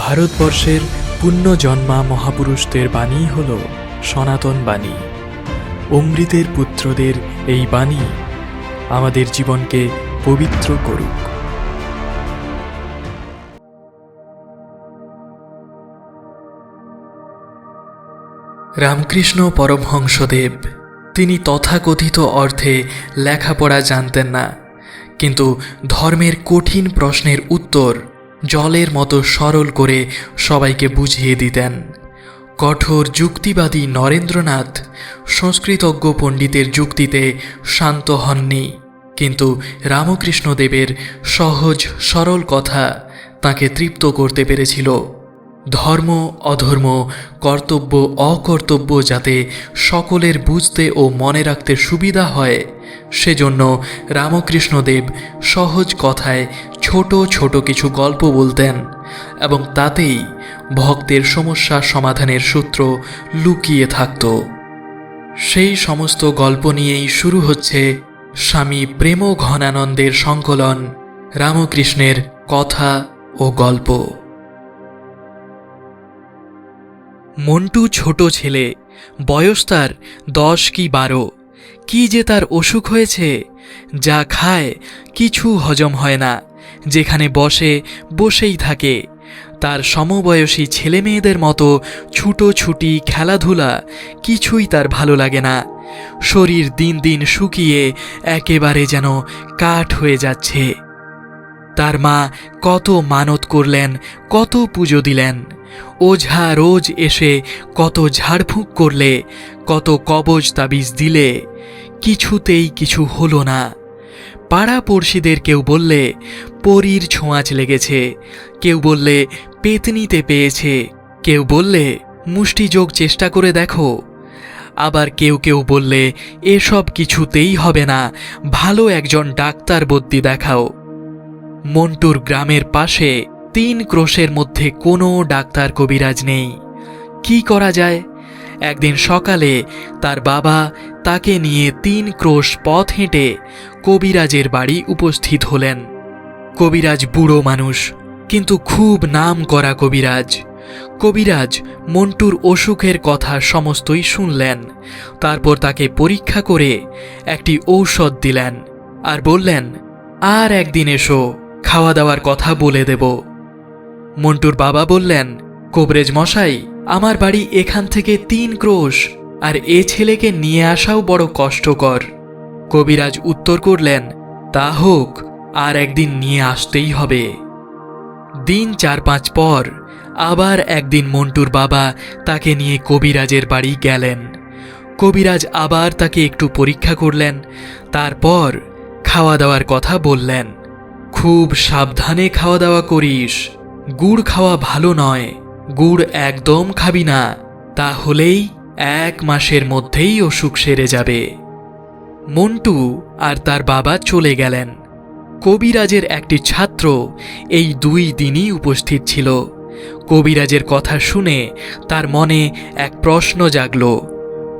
ভারতবর্ষের পুণ্যজন্মা মহাপুরুষদের বাণী হল সনাতন বাণী। অমৃতের পুত্রদের এই বাণী আমাদের জীবনকে পবিত্র করুক। রামকৃষ্ণ পরমহংসদেব, তিনি তথাকথিত অর্থে লেখাপড়া জানতেন না, কিন্তু ধর্মের কঠিন প্রশ্নের উত্তর জলের মতো সরল করে সবাইকে বুঝিয়ে দিতেন। কঠোর যুক্তিবাদী নরেন্দ্রনাথ সংস্কৃতজ্ঞ পণ্ডিতের যুক্তিতে শান্ত হননি, কিন্তু রামকৃষ্ণদেবের সহজ, সরল কথা তাকে তৃপ্ত করতে পেরেছিল। ধর্ম, অধর্ম, কর্তব্য, অকর্তব্য যাতে সকলের বুঝতে ও মনে রাখতে সুবিধা হয়, সেজন্য রামকৃষ্ণদেব সহজ কথায় ছোট ছোট কিছু গল্প বলতেন এবং তাতেই ভক্তের সমস্যা সমাধানের সূত্র লুকিয়ে থাকত। সেই সমস্ত গল্প নিয়েই শুরু হচ্ছে স্বামী প্রেম ঘনানন্দের সংকলন রামকৃষ্ণের কথা ও গল্প। মন্টু ছোট ছেলে, বয়স তার দশ কি বারো। কি যে তার অসুখ হয়েছে, যা খায় কিছু হজম হয় না। যেখানে বসে, বসেই থাকে। তার সমবয়সী ছেলে মেয়েদের মতো ছুটোছুটি, খেলাধুলা কিছুই তার ভালো লাগে না। শরীর দিন দিন শুকিয়ে একেবারে যেন কাঠ হয়ে যাচ্ছে। তার মা কত মানত করলেন, কত পুজো দিলেন। ওঝা রোজ এসে কত ঝাড়ফুঁক করলে, কত কবজ তাবিজ দিলে। কিছুতেই কিছু হলো না। পাড়া পড়শিদের কেউ বললে পরীর ছোঁয়াচ লেগেছে। কেউ বললে, পেতনিতে পেয়েছে। কেউ বললে মুষ্টিযোগ চেষ্টা করে দেখো। আবার কেউ কেউ বললে, এসব কিছুতেই হবে না, ভালো একজন ডাক্তার বদ্যি দেখাও। মন্টুর গ্রামের পাশে তিন ক্রোশের মধ্যে কোনো ডাক্তার কবিরাজ নেই। কি করা যায়? একদিন সকালে তার বাবা তাকে নিয়ে তিন ক্রোশ পথ হেঁটে কবিরাজের বাড়ি উপস্থিত হলেন। কবিরাজ বুড়ো মানুষ, কিন্তু খুব নাম করা কবিরাজ। কবিরাজ মন্টুর অসুখের কথা সমস্তই শুনলেন, তারপর তাকে পরীক্ষা করে একটি ঔষধ দিলেন আর বললেন, আর একদিন এসো খাওয়া দাওয়ার কথা বলে দেব। মন্টুর বাবা বললেন, কোবরেজ মশাই, আমার বাড়ি এখান থেকে তিন ক্রোশ, আর এ ছেলেকে নিয়ে আসাও বড় কষ্টকর। কবিরাজ উত্তর করলেন, তা হোক আর একদিন নিয়ে আসতেই হবে। দিন চার পাঁচ পর আবার একদিন মন্টুর বাবা তাকে নিয়ে কবিরাজের বাড়ি গেলেন। কবিরাজ আবার তাকে একটু পরীক্ষা করলেন, তারপর খাওয়া দাওয়ার কথা বললেন। খুব সাবধানে খাওয়া দাওয়া করিস, গুড় খাওয়া ভালো নয়, গুড় একদম খাবি না, তাহলেই এক মাসের মধ্যেই অসুখ সেরে যাবে। মন্টু আর তার বাবা চলে গেলেন। কবিরাজের একটি ছাত্র এই দুই দিনই উপস্থিত ছিল। কবিরাজের কথা শুনে তার মনে এক প্রশ্ন জাগল।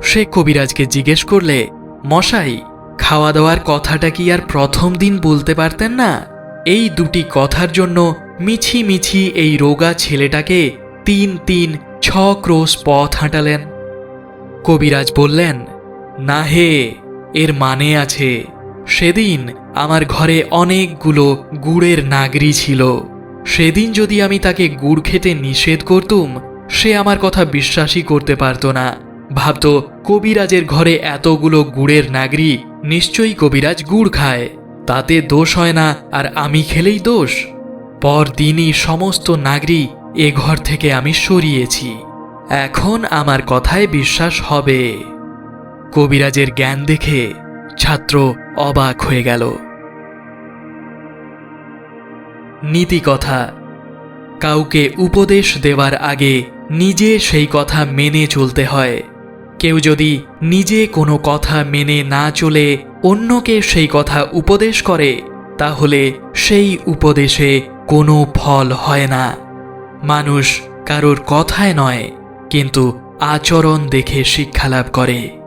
সে কবিরাজকে জিজ্ঞেস করলে, মশাই খাওয়া দাওয়ার কথাটা কি আর প্রথম দিন বলতে পারতেন না? এই দুটি কথার জন্য মিছি মিছি এই রোগা ছেলেটাকে তিন তিন ছ ক্রোশ পথ হাঁটালেন। কবিরাজ বললেন, না হে, এর মানে আছে। সেদিন আমার ঘরে অনেকগুলো গুড়ের নাগরি ছিল। সেদিন যদি আমি তাকে গুড় খেতে নিষেধ করতুম, সে আমার কথা বিশ্বাসই করতে পারতো না। ভাবত, কবিরাজের ঘরে এতগুলো গুড়ের নাগরি, নিশ্চয়ই কবিরাজ গুড় খায়। তাতে দোষ হয় না, আর আমি খেলেই দোষ। পরদিনই সমস্ত নাগরি এ ঘর থেকে আমি সরিয়েছি। এখন আমার কথায় বিশ্বাস হবে। কবিরাজের জ্ঞান দেখে ছাত্র অবাক হয়ে গেল। নীতি কথা কাউকে উপদেশ দেওয়ার আগে নিজে সেই কথা মেনে চলতে হয়। কেউ যদি নিজে কোনো কথা মেনে না চলে, অন্যকে সেই কথা উপদেশ করে, তাহলে সেই উপদেশে কোনো ফল হয় না। মানুষ কারোর কথায় নয়, কিন্তু আচরণ দেখে শিক্ষালাভ করে।